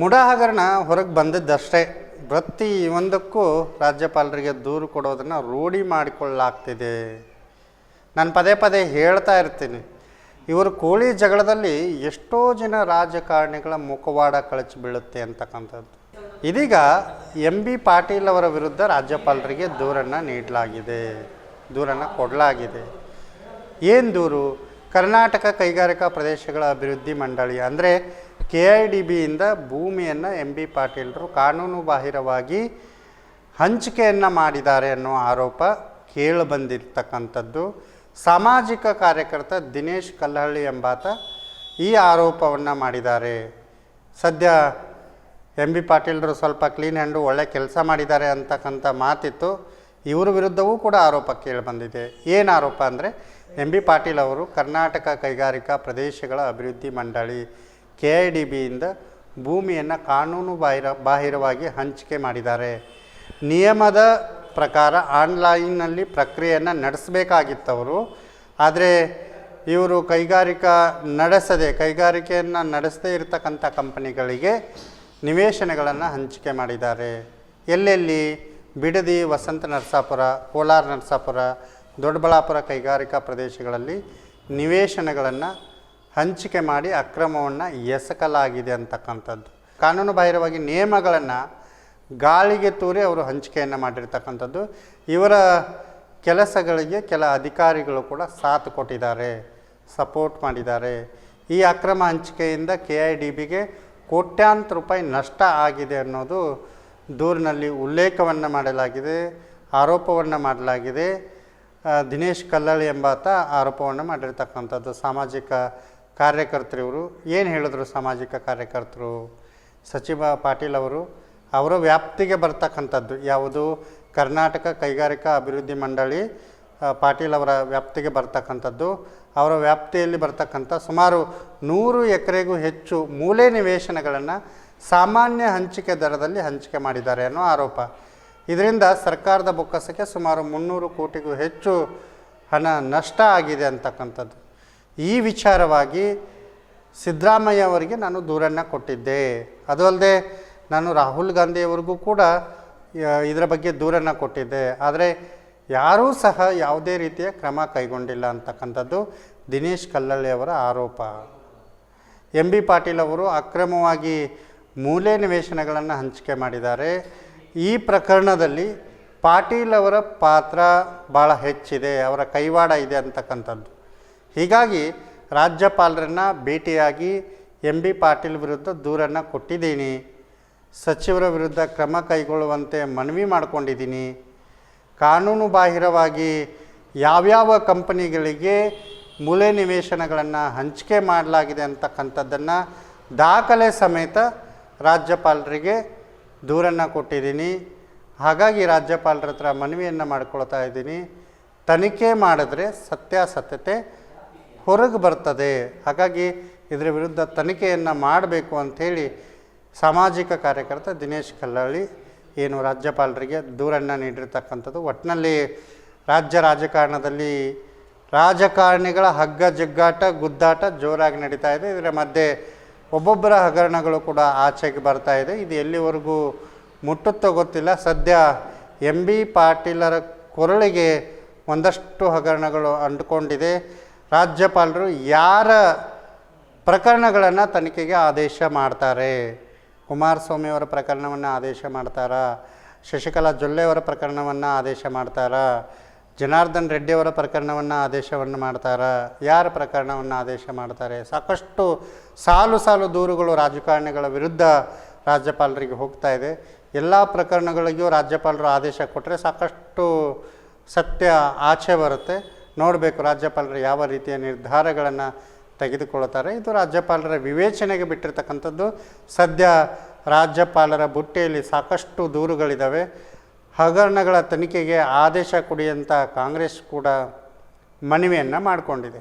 MUDA ಹೊರಗೆ ಬಂದಿದ್ದಷ್ಟೇ. ಪ್ರತಿ ಒಂದಕ್ಕೂ ರಾಜ್ಯಪಾಲರಿಗೆ ದೂರು ಕೊಡೋದನ್ನು ರೂಢಿ ಮಾಡಿಕೊಳ್ಳಲಾಗ್ತಿದೆ ನಾನು ಪದೇ ಪದೇ ಹೇಳ್ತಾ ಇರ್ತೀನಿ. ಇವರು ಕೋಳಿ ಜಗಳದಲ್ಲಿ ಎಷ್ಟೋ ಜನ ರಾಜಕಾರಣಿಗಳ ಮುಖವಾಡ ಕಳಚಿ ಬೀಳುತ್ತೆ ಅಂತಕ್ಕಂಥದ್ದು. ಇದೀಗ ಎಂ ಬಿ ಪಾಟೀಲ್ ಅವರ ವಿರುದ್ಧ ರಾಜ್ಯಪಾಲರಿಗೆ ದೂರನ್ನು ನೀಡಲಾಗಿದೆ. ದೂರನ್ನು ಕೊಡಲಾಗಿದೆ. ಏನು ದೂರು? ಕರ್ನಾಟಕ ಕೈಗಾರಿಕಾ ಪ್ರದೇಶಗಳ ಅಭಿವೃದ್ಧಿ ಮಂಡಳಿ. ಅಂದರೆ ಕೆ ಐ ಡಿ ಬಿಯಿಂದ ಭೂಮಿಯನ್ನು ಎಂ ಬಿ ಪಾಟೀಲರು ಕಾನೂನು ಬಾಹಿರವಾಗಿ ಹಂಚಿಕೆಯನ್ನು ಮಾಡಿದ್ದಾರೆ ಅನ್ನೋ ಆರೋಪ ಕೇಳಿಬಂದಿರ್ತಕ್ಕಂಥದ್ದು. ಸಾಮಾಜಿಕ ಕಾರ್ಯಕರ್ತ ದಿನೇಶ್ ಕಲ್ಲಹಳ್ಳಿ ಎಂಬಾತ ಈ ಆರೋಪವನ್ನು ಮಾಡಿದ್ದಾರೆ. ಸದ್ಯ ಎಂ ಬಿ ಪಾಟೀಲರು ಸ್ವಲ್ಪ ಕ್ಲೀನ್ ಹ್ಯಾಂಡು ಒಳ್ಳೆ ಕೆಲಸ ಮಾಡಿದ್ದಾರೆ ಅಂತಕ್ಕಂಥ ಮಾತಿತ್ತು. ಇವರ ವಿರುದ್ಧವೂ ಕೂಡ ಆರೋಪ ಕೇಳಿಬಂದಿದೆ. ಏನು ಆರೋಪ ಅಂದರೆ ಎಂ ಬಿ ಪಾಟೀಲ್ ಅವರು ಕರ್ನಾಟಕ ಕೈಗಾರಿಕಾ ಪ್ರದೇಶಗಳ ಅಭಿವೃದ್ಧಿ ಮಂಡಳಿ ಕೆ ಐ ಡಿ ಬಿಯಿಂದ ಭೂಮಿಯನ್ನು ಕಾನೂನು ಬಾಹಿರ, ಬಾಹಿರವಾಗಿ ಹಂಚಿಕೆ ಮಾಡಿದ್ದಾರೆ. ನಿಯಮದ ಪ್ರಕಾರ ಆನ್ಲೈನ್ನಲ್ಲಿ ಪ್ರಕ್ರಿಯೆಯನ್ನು ನಡೆಸಬೇಕಾಗಿತ್ತವರು, ಆದರೆ ಇವರು ಕೈಗಾರಿಕಾ ನಡೆಸದೆ, ಕೈಗಾರಿಕೆಯನ್ನು ನಡೆಸದೇ ಇರತಕ್ಕಂಥ ಕಂಪನಿಗಳಿಗೆ ನಿವೇಶನಗಳನ್ನು ಹಂಚಿಕೆ ಮಾಡಿದ್ದಾರೆ. ಎಲ್ಲೆಲ್ಲಿ? ಬಿಡದಿ, ವಸಂತ ನರಸಾಪುರ, ಕೋಲಾರ ನರಸಾಪುರ, ದೊಡ್ಡಬಳ್ಳಾಪುರ ಕೈಗಾರಿಕಾ ಪ್ರದೇಶಗಳಲ್ಲಿ ನಿವೇಶನಗಳನ್ನು ಹಂಚಿಕೆ ಮಾಡಿ ಅಕ್ರಮವನ್ನು ಎಸಕಲಾಗಿದೆ ಅಂತಕ್ಕಂಥದ್ದು. ಕಾನೂನು ಬಾಹಿರವಾಗಿ ನಿಯಮಗಳನ್ನು ಗಾಳಿಗೆ ತೂರಿ ಅವರು ಹಂಚಿಕೆಯನ್ನು ಮಾಡಿರ್ತಕ್ಕಂಥದ್ದು. ಇವರ ಕೆಲಸಗಳಿಗೆ ಕೆಲ ಅಧಿಕಾರಿಗಳು ಕೂಡ ಸಾಥ್ ಕೊಟ್ಟಿದ್ದಾರೆ, ಸಪೋರ್ಟ್ ಮಾಡಿದ್ದಾರೆ. ಈ ಅಕ್ರಮ ಹಂಚಿಕೆಯಿಂದ ಕೆ ಐ ಡಿ ಬಿಗೆ ಕೋಟ್ಯಾಂತರ ರೂಪಾಯಿ ನಷ್ಟ ಆಗಿದೆ ಅನ್ನೋದು ದೂರಿನಲ್ಲಿ ಉಲ್ಲೇಖವನ್ನು ಮಾಡಲಾಗಿದೆ, ಆರೋಪವನ್ನು ಮಾಡಲಾಗಿದೆ. ದಿನೇಶ್ ಕಲ್ಲಳ್ಳಿ ಎಂಬಾತ ಆರೋಪವನ್ನು ಮಾಡಿರ್ತಕ್ಕಂಥದ್ದು. ಸಾಮಾಜಿಕ ಕಾರ್ಯಕರ್ತರು ಇವರು ಏನು ಹೇಳಿದ್ರು ಸಾಮಾಜಿಕ ಕಾರ್ಯಕರ್ತರು? ಸಚಿವ ಪಾಟೀಲ್ ಅವರು, ಅವರ ವ್ಯಾಪ್ತಿಗೆ ಬರ್ತಕ್ಕಂಥದ್ದು, ಯಾವುದು ಕರ್ನಾಟಕ ಕೈಗಾರಿಕಾ ಅಭಿವೃದ್ಧಿ ಮಂಡಳಿ ಪಾಟೀಲ್ ಅವರ ವ್ಯಾಪ್ತಿಗೆ ಬರ್ತಕ್ಕಂಥದ್ದು. ಅವರ ವ್ಯಾಪ್ತಿಯಲ್ಲಿ ಬರ್ತಕ್ಕಂಥ ಸುಮಾರು ನೂರು ಎಕರೆಗೂ ಹೆಚ್ಚು ಮೂಲೆ ನಿವೇಶನಗಳನ್ನು ಸಾಮಾನ್ಯ ಹಂಚಿಕೆ ದರದಲ್ಲಿ ಹಂಚಿಕೆ ಮಾಡಿದ್ದಾರೆ ಅನ್ನೋ ಆರೋಪ. ಇದರಿಂದ ಸರ್ಕಾರದ ಬೊಕ್ಕಸಕ್ಕೆ ಸುಮಾರು ಮುನ್ನೂರು ಕೋಟಿಗೂ ಹೆಚ್ಚು ಹಣ ನಷ್ಟ ಆಗಿದೆ ಅಂತಕ್ಕಂಥದ್ದು. ಈ ವಿಚಾರವಾಗಿ ಸಿದ್ದರಾಮಯ್ಯ ಅವರಿಗೆ ನಾನು ದೂರನ್ನು ಕೊಟ್ಟಿದ್ದೆ. ಅದು ಅಲ್ಲದೆ ನಾನು ರಾಹುಲ್ ಗಾಂಧಿಯವರಿಗೂ ಕೂಡ ಇದರ ಬಗ್ಗೆ ದೂರನ್ನು ಕೊಟ್ಟಿದ್ದೆ. ಆದರೆ ಯಾರೂ ಸಹ ಯಾವುದೇ ರೀತಿಯ ಕ್ರಮ ಕೈಗೊಂಡಿಲ್ಲ ಅಂತಕ್ಕಂಥದ್ದು ದಿನೇಶ್ ಕಲ್ಲಳ್ಳಿ ಅವರ ಆರೋಪ. ಎಂ ಬಿ ಪಾಟೀಲ್ ಅವರು ಅಕ್ರಮವಾಗಿ ಮೂಲೆ ನಿವೇಶನಗಳನ್ನು ಹಂಚಿಕೆ ಮಾಡಿದ್ದಾರೆ. ಈ ಪ್ರಕರಣದಲ್ಲಿ ಪಾಟೀಲ್ ಅವರ ಪಾತ್ರ ಭಾಳ ಹೆಚ್ಚಿದೆ, ಅವರ ಕೈವಾಡ ಇದೆ ಅಂತಕ್ಕಂಥದ್ದು. ಹೀಗಾಗಿ ರಾಜ್ಯಪಾಲರನ್ನು ಭೇಟಿಯಾಗಿ ಎಂ ಬಿ ಪಾಟೀಲ್ ವಿರುದ್ಧ ದೂರನ್ನು ಕೊಟ್ಟಿದ್ದೀನಿ. ಸಚಿವರ ವಿರುದ್ಧ ಕ್ರಮ ಕೈಗೊಳ್ಳುವಂತೆ ಮನವಿ ಮಾಡಿಕೊಂಡಿದ್ದೀನಿ. ಕಾನೂನು ಬಾಹಿರವಾಗಿ ಯಾವ್ಯಾವ ಕಂಪನಿಗಳಿಗೆ ಮೂಲೆ ನಿವೇಶನಗಳನ್ನು ಹಂಚಿಕೆ ಮಾಡಲಾಗಿದೆ ಅಂತಕ್ಕಂಥದ್ದನ್ನು ದಾಖಲೆ ಸಮೇತ ರಾಜ್ಯಪಾಲರಿಗೆ ದೂರನ್ನು ಕೊಟ್ಟಿದ್ದೀನಿ. ಹಾಗಾಗಿ ರಾಜ್ಯಪಾಲರ ಹತ್ರ ಮನವಿಯನ್ನು ಮಾಡ್ಕೊಳ್ತಾ ಇದ್ದೀನಿ. ತನಿಖೆ ಮಾಡಿದ್ರೆ ಸತ್ಯಾಸತ್ಯತೆ ಹೊರಗೆ ಬರ್ತದೆ. ಹಾಗಾಗಿ ಇದರ ವಿರುದ್ಧ ತನಿಖೆಯನ್ನು ಮಾಡಬೇಕು ಅಂಥೇಳಿ ಸಾಮಾಜಿಕ ಕಾರ್ಯಕರ್ತ ದಿನೇಶ್ ಕಲ್ಲಳ್ಳಿ ಏನು ರಾಜ್ಯಪಾಲರಿಗೆ ದೂರನ್ನು ನೀಡಿರ್ತಕ್ಕಂಥದ್ದು. ಒಟ್ಟಿನಲ್ಲಿ ರಾಜ್ಯ ರಾಜಕಾರಣದಲ್ಲಿ ರಾಜಕಾರಣಿಗಳ ಹಗ್ಗ ಜಗ್ಗಾಟ, ಗುದ್ದಾಟ ಜೋರಾಗಿ ನಡೀತಾ ಇದೆ. ಇದರ ಮಧ್ಯೆ ಒಬ್ಬೊಬ್ಬರ ಹಗರಣಗಳು ಕೂಡ ಆಚೆಗೆ ಬರ್ತಾ ಇದೆ. ಇದು ಎಲ್ಲಿವರೆಗೂ ಮುಟ್ಟುತ್ತೋ ಗೊತ್ತಿಲ್ಲ. ಸದ್ಯ ಎಂ ಬಿ ಪಾಟೀಲರ ಕೊರಳಿಗೆ ಒಂದಷ್ಟು ಹಗರಣಗಳು ಅಂಟುಕೊಂಡಿದೆ. ರಾಜ್ಯಪಾಲರು ಯಾರ ಪ್ರಕರಣಗಳನ್ನು ತನಿಖೆಗೆ ಆದೇಶ ಮಾಡ್ತಾರೆ? ಕುಮಾರಸ್ವಾಮಿ ಅವರ ಪ್ರಕರಣವನ್ನು ಆದೇಶ ಮಾಡ್ತಾರಾ? ಶಶಿಕಲಾ ಜೊಲ್ಲೆಯವರ ಪ್ರಕರಣವನ್ನು ಆದೇಶ ಮಾಡ್ತಾರಾ? ಜನಾರ್ದನ್ ರೆಡ್ಡಿಯವರ ಪ್ರಕರಣವನ್ನು ಆದೇಶವನ್ನು ಮಾಡ್ತಾರಾ? ಯಾರ ಪ್ರಕರಣವನ್ನು ಆದೇಶ ಮಾಡ್ತಾರೆ? ಸಾಕಷ್ಟು ಸಾಲು ಸಾಲು ದೂರುಗಳು ರಾಜಕಾರಣಿಗಳ ವಿರುದ್ಧ ರಾಜ್ಯಪಾಲರಿಗೆ ಹೋಗ್ತಾ ಇದೆ. ಎಲ್ಲ ಪ್ರಕರಣಗಳಿಗೂ ರಾಜ್ಯಪಾಲರು ಆದೇಶ ಕೊಟ್ಟರೆ ಸಾಕಷ್ಟು ಸತ್ಯ ಆಚೆ ಬರುತ್ತೆ. ನೋಡಬೇಕು ರಾಜ್ಯಪಾಲರು ಯಾವ ರೀತಿಯ ನಿರ್ಧಾರಗಳನ್ನು ತೆಗೆದುಕೊಳ್ತಾರೆ ಇದು ರಾಜ್ಯಪಾಲರ ವಿವೇಚನೆಗೆ ಬಿಟ್ಟಿರ್ತಕ್ಕಂಥದ್ದು. ಸದ್ಯ ರಾಜ್ಯಪಾಲರ ಬುಟ್ಟಿಯಲ್ಲಿ ಸಾಕಷ್ಟು ದೂರುಗಳಿದ್ದಾವೆ ಹಗರಣಗಳ ತನಿಖೆಗೆ ಆದೇಶ ಕೊಡಿಯಂಥ ಕಾಂಗ್ರೆಸ್ ಕೂಡ ಮನವಿಯನ್ನು ಮಾಡಿಕೊಂಡಿದೆ.